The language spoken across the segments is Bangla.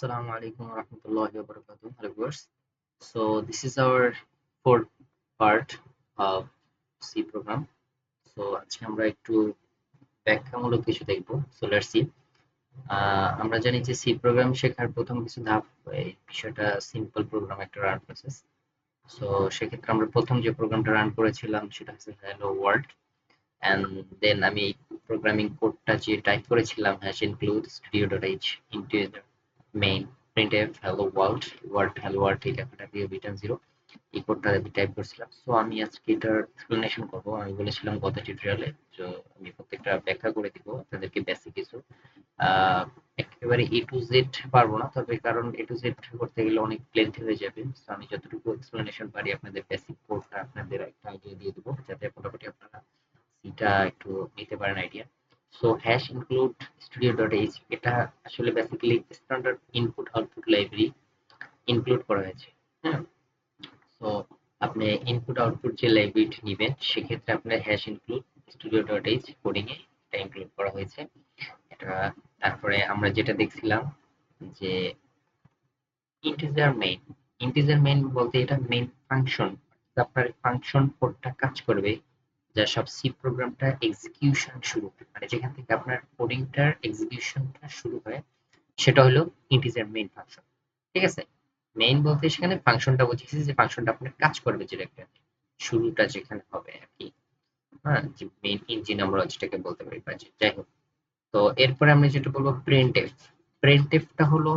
Assalamu alaikum warahmatullahi wabarakatuh. Hello viewers. So, this is our fourth part of C program. So, আজকে আমরা একটু ব্যাখ্যামূলক কিছু দেখব সো লেটস সি আমরা জানি যে সি প্রোগ্রাম শেখার প্রথম কিছু ধাপ, এই বিষয়টা সিম্পল প্রোগ্রাম একটা রান প্রসেস সো সেক্ষেত্রে আমরা প্রথম যে প্রোগ্রামটা রান করেছিলাম, সেটা হচ্ছে হ্যালো ওয়ার্ল্ড অ্যান্ড দেন আমি প্রোগ্রামিং কোডটা যে টাইপ করেছিলাম hash include studio dot H integer main printf hello world world hello world এই লেখাটা দিয়ে বিটান জিরো এই কোডটা আমি টাইপ করছিলাম। সো আমি আজকে এটার এক্সপ্লেনেশন করব। আমি বলেছিলাম গত টিউটোরিয়ালে তো আমি প্রত্যেকটা ব্যাখ্যা করে দিব আপনাদেরকে বেসিক কিছু। একেবারে এ টু জেড পারব না, তবে কারণ এ টু জেড করতে গেলে অনেক লেন্থি হয়ে যাবে। তো আমি যতটুকু এক্সপ্লেনেশন পারি, আপনাদের বেসিক কোডটা আপনাদের একটা আইডিয়া দিয়ে দেবো, যাতে মোটামুটি আপনারা এটা একটু নিতে পারেন idea so hash include studio dot H এটা আসলে basically standard input output library include করা হয়েছে হ্যাঁ? সো আপনি ইনপুট আউটপুট যে লাইব্রেরিটি নেবেন, সেক্ষেত্রে আপনার hash include studio dot H coding এ এটা ইনক্লুড করা হয়েছে। এটা, তারপরে আমরা যেটা দেখছিলাম যে ইন্টিজার মেইন ইন্টিজার মেইন বলতে এটা মেইন ফাংশন আপনার ফাংশন কোডটা কাজ করবে যা সব সি প্রোগ্রামটা এক্সিকিউশন শুরু হয়। মানে যেখান থেকে আপনার কোডিংটার এক্সিকিউশনটা শুরু হয়, সেটা হলো ইন্টিজার মেইন ফাংশন ঠিক আছে? মেইন বলতে সেখানে ফাংশনটা বুঝিয়েছি যে ফাংশনটা আপনার কাজ করবে যেটা শুরুটা যেখানে হবে আর কি। হ্যাঁ যে মেইন ইঞ্জিন আমরা যেটাকে বলতে পারি বা যাই হোক। তো এরপরে আমরা যেটা বলব প্রিন্টএফ প্রিন্টএফটা হলো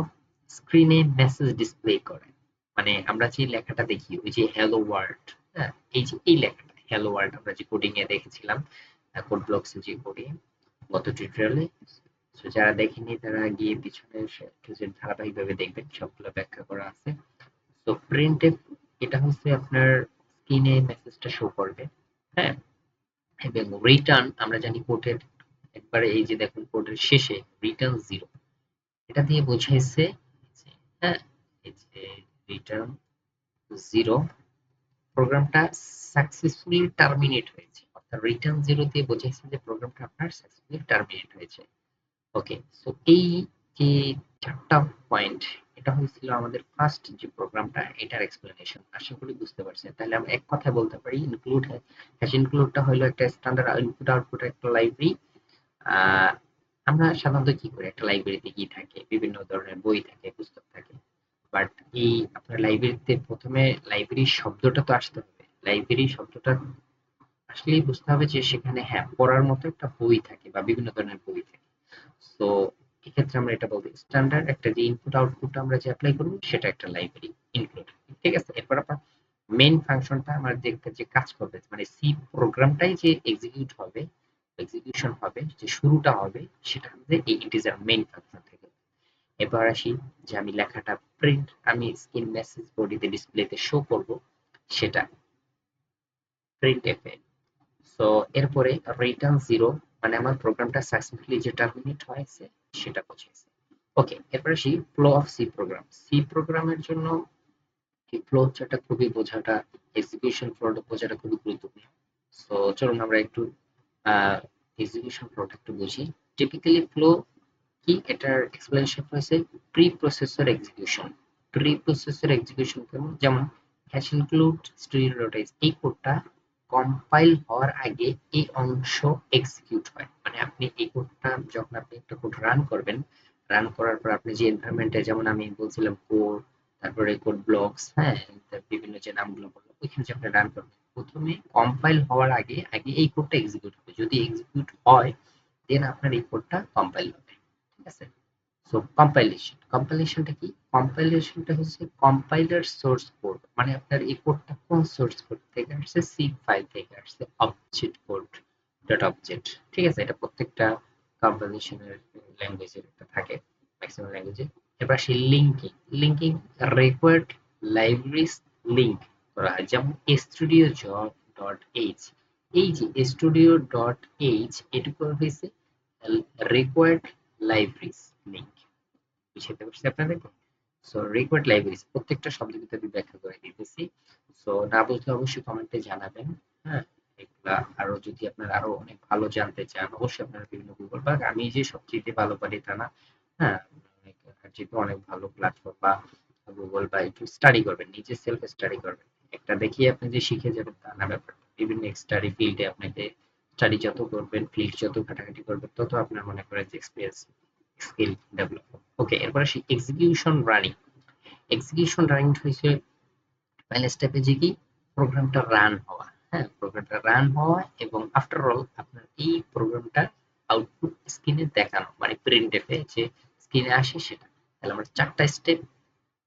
স্ক্রিনে মেসেজ ডিসপ্লে করে। মানে আমরা যে লেখাটা দেখি, ওই যে হ্যালো ওয়ার্ল্ড হ্যাঁ এই যে, এই লেখাটা। হ্যালো ওয়ার্ল্ড আমরা যে কোডিং এ দেখেছিলাম কোড ব্লকস যে কোডিং গত টিউটোরিয়ালে সো যারা দেখেনি তারা গিয়ে পিছনে ধারাবাহিকভাবে দেখবেন, সবগুলো ব্যাখ্যা করা আছে। তো প্রিন্টএফ এটা হচ্ছে আপনার স্ক্রিনে মেসেজটা শো করবে হ্যাঁ? এবং রিটার্ন আমরা জানি কোডের একবারে এই যে দেখুন কোডের শেষে রিটার্ন জিরো এটা দিয়ে বোঝাইছে হ্যাঁ? এই যে রিটার্ন জিরো প্রোগ্রামটা সাকসেসফুলি টার্মিনেট হয়েছে। অর্থাৎ রিটার্ন জিরো দিয়ে বোঝাইছে যে প্রোগ্রামটা আপনার সাকসেসফুলি টার্মিনেট হয়েছে। ওকে সো এই যে চারটা পয়েন্ট এটা হয়েছিল আমাদের ফার্স্ট যে প্রোগ্রামটা এটার এক্সপ্লেনেশন আশা করি বুঝতে পারছেন। তাহলে আমরা এক কথায় বলতে পারি ইনক্লুড হ্যাশ ইনক্লুডটা হলো একটা স্ট্যান্ডার্ড ইনপুট আউটপুট একটা লাইব্রেরি আমরা সাধারণত কি করি? একটা লাইব্রেরিতে কি থাকে, বিভিন্ন ধরনের বই থাকে, পুস্তক থাকে। বাট এই আপনার লাইব্রেরিতে প্রথমে লাইব্রেরি শব্দটা তো আসতে হবে। লাইব্রেরি শব্দটা আসলেই বুঝতে হবে যে সেখানে হ্যাঁ পড়ার মতো একটা বই থাকে বা বিভিন্ন ধরনের বই থাকে। তো এক্ষেত্রে আমরা এটা বলতে স্ট্যান্ডার্ড একটা যে ইনপুট আউটপুট আমরা যে অ্যাপ্লাই করব, সেটা একটা লাইব্রেরি ইনক্লুড ঠিক আছে? এরপর আপনার মেইন ফাংশনটা আমাদের যে কাজ করবে মানে সি প্রোগ্রামটাই যে এক্সিকিউট হবে এক্সিকিউশন হবে, যে শুরুটা হবে, সেটা আমাদের এই ইন্টিজার মেইন ফাংশন এবার আসি যে আমি লেখাটা প্রিন্ট আমি স্ক্রিন মেসেজ বডিতে ডিসপ্লেতে শো করব, সেটা প্রিন্ট এফ সো এরপরে রিটার্ন জিরো মানে আমার প্রোগ্রামটা সাকসেসফুলি যে টার্মিনেট হয়েছে, সেটা বোঝাইছে ওকে এরপর আসি flow of C program C প্রোগ্রামের জন্য এই ফ্লো চার্টটা খুবই বোঝাটা এক্সিকিউশন ফ্লোটা বোঝাটা খুবই গুরুত্বপূর্ণ। সো চলুন আমরা একটু এক্সিকিউশন ফ্লোটা একটু বুঝি। টিপিক্যালি ফ্লো কি? এটার এক্সপ্লেনেশন হয়েছে? Preprocessor execution preprocessor execution কেমন যেমন হ্যাশ ইনক্লুড স্টুডিও ডট এই কোডটা কম্পাইল হওয়ার আগে এই অংশ এক্সিকিউট হয়। মানে আপনি এই কোডটা যখন আপনি একটা কোড রান করবেন রান করার পর আপনি যে এনভায়রনমেন্টে যেমন আমি বলছিলাম কোড তারপরে কোড ব্লকস হ্যাঁ বিভিন্ন যে নামগুলো বললাম, ওইখানে যে রান করবেন। প্রথমে কম্পাইল হওয়ার আগে আগে এই কোডটা এক্সিকিউট হবে। যদি এক্সিকিউট হয় দেন আপনার এই কোডটা কম্পাইল হবে। আছে সো কম্পাইলেশন কম্পাইলেশনটা কি? কম্পাইলেশনটা হচ্ছে কম্পাইলার সোর্স কোড মানে আপনার এই কোডটা কোন সোর্স কোড থেকে আসছে? সি ফাইল থেকে আসছে অবজেক্ট কোড ডট অবজেক্ট ঠিক আছে? এটা প্রত্যেকটা কম্পাইলেশনের ল্যাঙ্গুয়েজের একটা থাকে ম্যাক্সিমাম ল্যাঙ্গুয়েজে এবার সেই linking linking required libraries link করা হয়। যেমন স্টুডিও জব ডট এইচ এই যে স্টুডিও ডট এইচ এটুকু হয়েছে রিকোয়ার্ড লাইব্রেরিজ লিঙ্ক বুঝতে পারছি আপনাদের সো রিকোয়ার্ড লাইব্রেরিজ প্রত্যেকটা শব্দ কিন্তু আমি ব্যাখ্যা করে দিতেছি। সো না বুঝলে অবশ্যই কমেন্টে জানাবেন হ্যাঁ? এগুলা আরও যদি আপনারা আরও অনেক ভালো জানতে চান, অবশ্যই আপনারা বিভিন্ন গুগল বা আমি যে সবচেয়ে ভালো পারি তা না হ্যাঁ? যেহেতু অনেক ভালো প্ল্যাটফর্ম বা গুগল বা একটু স্টাডি করবেন নিজে সেলফ স্টাডি করবেন। একটা দেখিয়ে আপনি যে শিখে যাবেন তা না ব্যাপার বিভিন্ন স্টাডি ফিল্ডে আপনাকে স্টাডি যত করবেন ফিল্ড যত ঘাটাঘাটি করবেন, তত আপনার মনে করেন যে এক্সপিরিয়েন্স স্কিল ডেভেলপ ওকে এরপর আসি এক্সিকিউশন রানিং এক্সিকিউশন রানিং হয়েছে ফাইনাল স্টেপে যে কি? প্রোগ্রামটা রান হওয়া। হ্যাঁ প্রোগ্রামটা রান হওয়া এবং আফটার অল আপনার এই প্রোগ্রামটা আউটপুট স্ক্রিনে দেখানো মানে প্রিন্ট এফে যে স্ক্রিনে আসে সেটা। তাহলে আমরা চারটা স্টেপ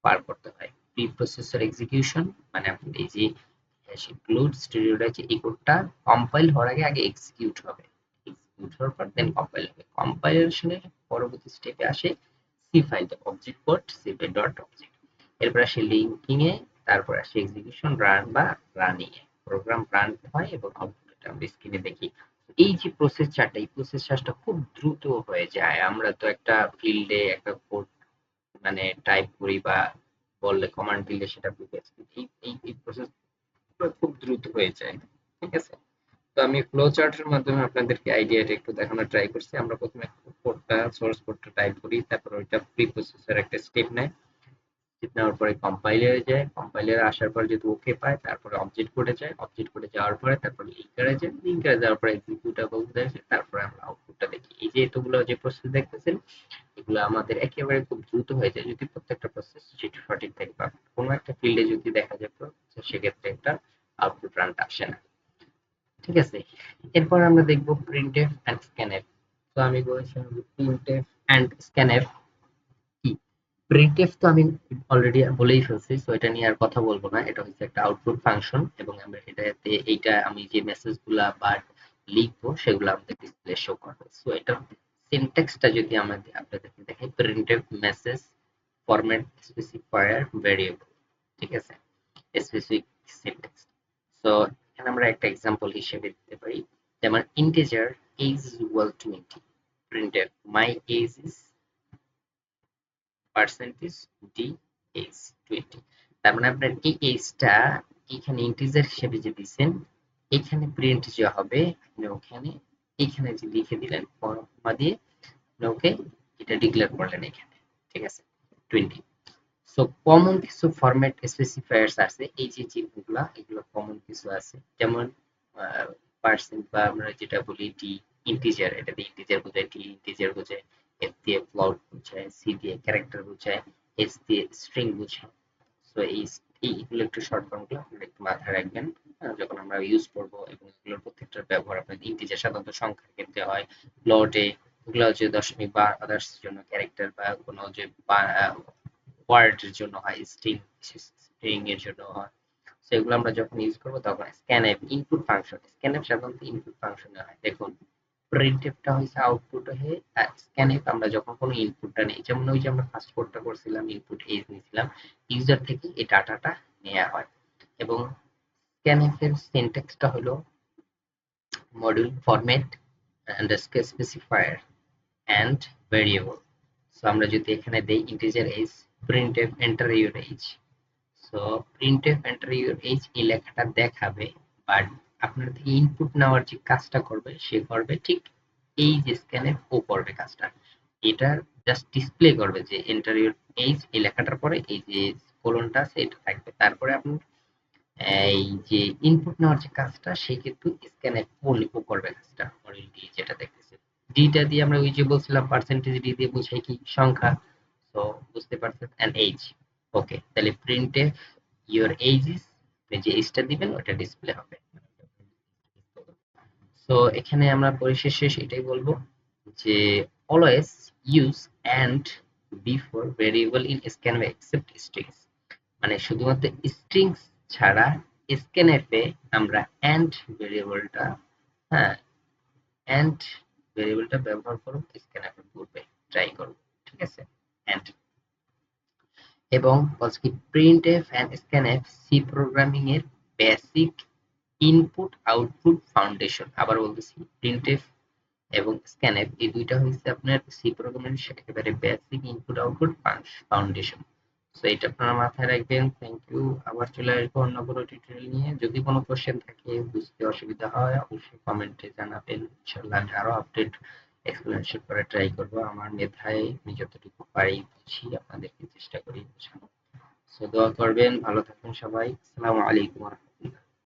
পার করতে হয়। প্রি প্রসেসর এক্সিকিউশন মানে আপনি এই যে ইনক্লুড স্টেরিওটা যে এই কোডটা কম্পাইল হওয়ার আগে আগে এক্সিকিউট হবে। এক্সিকিউট হওয়ার পর দেন কম্পাইল হবে। কম্পাইলেশনের পরবর্তী স্টেপে আসে C object code C dot object এরপর আসে লিঙ্কিং এ, তারপর আসে এক্সিকিউশন রান বা রানিং এ। প্রোগ্রাম রান হয় এবং আমরা স্ক্রিনে দেখি। এই যে প্রসেস এই প্রসেস খুব দ্রুত হয়ে যায়। আমরা তো একটা ফিল্ডে একটা কোড মানে টাইপ করি বা বললে কমান্ড দিলে সেটা এই এই এই খুব দ্রুত হয়ে যায়, ঠিক আছে? তো আমি ফ্লো চার্টের মাধ্যমে আপনাদেরকে আইডিয়াটা একটু দেখানোর ট্রাই করছি। আমরা প্রথমে কোডটা সোর্স কোডটা টাইপ করি, তারপর ওইটা প্রি প্রসেসর একটা স্টেপ নেয়। স্টেপ নেওয়ার পরে কম্পাইলারে যায়। কম্পাইলারে আসার পর যদি ওকে পায়, তারপরে অবজেক্ট কোডে যায়। অবজেক্ট কোডে যাওয়ার পরে তারপর লিঙ্কারে যায়। লিঙ্কারে যাওয়ার পরে এক্সিকিউটেবল দেয়। তারপরে আমরা আউটপুটটা দেখি। এই যে এতগুলো যে প্রসেস দেখতেছেন এগুলো আমাদের একেবারে খুব দ্রুত হয়ে যায় যদি প্রত্যেকটা প্রসেস যেটা সঠিক থাকে বা কোনো একটা ফিল্ডে যদি দেখা যায় সেক্ষেত্রে একটা আউটপুট রানটা আসে না। ঠিক আছে? এরপর আমরা দেখব প্রিন্টএফ এন্ড স্ক্যানএফ তো আমি বলেছিলাম প্রিন্টএফ এন্ড স্ক্যানএফ কি? প্রিন্টএফ তো আমি অলরেডি বলেই ফেলছি সো এটা নিয়ে আর কথা বলব না। এটা হচ্ছে একটা আউটপুট ফাংশন এবং আমরা এটাতে, এইটা আমি যে মেসেজগুলা বা লিখব সেগুলো আমাদের ডিসপ্লে শো করবে। সো এটা সিনট্যাক্সটা যদি আমাদের আপনাদেরকে দেখাই printf message format specifier variable ঠিক আছে? স্পেসিফিক সিনট্যাক্স সো এখানে আমরা একটা এক্সাম্পল হিসেবে দিতে পারি, যেমন integer is equal to 20 printed my age is percentage d age 20 তার মানে আপনার এই এজটা এখানে ইন্টিজার হিসেবে যে দিবেন এখানে প্রিন্ট যে হবে, আপনি ওখানে এখানে যে লিখে দিলেন কমা দিয়ে ওকে এটা ডিক্লেয়ার করলেন এখানে, ঠিক আছে? 20 সো কমন কিছু ফরম্যাট স্পেসিফায়ার্স আছে, এই যে চিহ্নগুলো, এগুলো কমন কিছু আছে। যেমন পার্সেন্ট বা আমরা যেটা বলি ডি ইন্টিজার এটা দিয়ে ইন্টিজার বোঝায় ডি ইন্টিজার বোঝায় এফ দিয়ে ফ্লোট বোঝায় সি দিয়ে ক্যারেক্টার বোঝায় এস দিয়ে স্ট্রিং বোঝায়। সো এই এইগুলো একটু শর্ট ফর্মগুলো আপনারা একটু মাথায় রাখবেন। যখন আমরা ইউজ করব এবং এগুলোর প্রত্যেকটার ব্যবহার আপনাদের ইন্টিজার সাধারণত সংখ্যার ক্ষেত্রে হয়। ফ্লোটে এগুলো হচ্ছে দশমিক বা আদার্স জন্য ক্যারেক্টার বা কোনো যে ওয়ার্ডের জন্য হয় স্ট্রিং স্ট্রিং এর জন্য হয়। সেগুলো আমরা যখন ইউজ করব তখন স্ক্যানএফ ইনপুট ফাংশন স্ক্যানএফ সাধারণত ইনপুট ফাংশনে হয়। দেখুন প্রিন্টএফটা হয়েছে আউটপুট হয়ে স্ক্যানএফ আমরা যখন কোনো ইনপুটটা নেই, যেমন ওই যে আমরা ফার্স্ট কোডটা করছিলাম ইনপুট এজ নিয়েছিলাম ইউজার থেকে এই ডাটাটা নেওয়া হয়। এবং স্ক্যানএফ এর সিনট্যাক্সটা হলো module format underscore specifier and variable so আমরা যদি এখানে দেই integer age printf enter your age so printf enter your age এই লেখাটা দেখাবে বাট আপনার থেকে ইনপুট নেওয়ার যে কাজটা করবে, সে করবে ঠিক এই যে স্ক্যানে ও করবে কাজটা। এটা জাস্ট ডিসপ্লে করবে যে এন্টার ইউর এই লেখাটার পরে এই যে কোলনটা আছে, এটা থাকবে। তারপরে আপনি এই যে ইনপুট নেওয়ার যে কাজটা, সে কিন্তু স্ক্যানে ও করবে কাজটা। ডি যেটা দেখতেছি। ডিটা দিয়ে আমরা ওই যে বলছিলাম পার্সেন্টেজ ডি দিয়ে বোঝাই কি সংখ্যা। তো বুঝতে পারছেন? এন্ড এজ ওকে তাহলে প্রিন্টে ইওর এজ ইজ যে এজটা দিবেন, ওটা ডিসপ্লে হবে। সো এখানে আমরা পরিশেষে এটাই বলব যে always use and before variable in scanf except strings মানে শুধুমাত্র স্ট্রিংস ছাড়া স্ক্যান স্ক্যানএফে আমরা এন্ড ভেরিয়েবলটা হ্যাঁ এন্ড ভেরিয়েবলটা ব্যবহার করব স্ক্যানএফের পূর্বে ট্রাই করব, ঠিক আছে? And এবং বলছে কি print printf and scanf C programming এর বেসিক ইনপুট আউটপুট ফাউন্ডেশন আবার বলতেছি প্রিন্টএফ এবং স্ক্যানএফ এই দুইটা হচ্ছে আপনার সি প্রোগ্রামিং একেবারে basic input output foundation so এটা আপনারা মাথায় রাখবেন। থ্যাংক ইউ আবার চলে আসব অন্য কোনো টিউটোরিয়াল নিয়ে। যদি কোনো কোশ্চেন থাকে, বুঝতে অসুবিধা হয়, অবশ্যই কমেন্টে জানাবেন। ইনশাআল্লাহ আরও আপডেট এক্সপ্লেনেশন করার ট্রাই করব। আমার মেধায় আমি যতটুকু পারি বুঝি, আপনাদেরকে চেষ্টা করি বোঝানো সো দোয়া করবেন। ভালো থাকবেন সবাই। আসসালামু আলাইকুম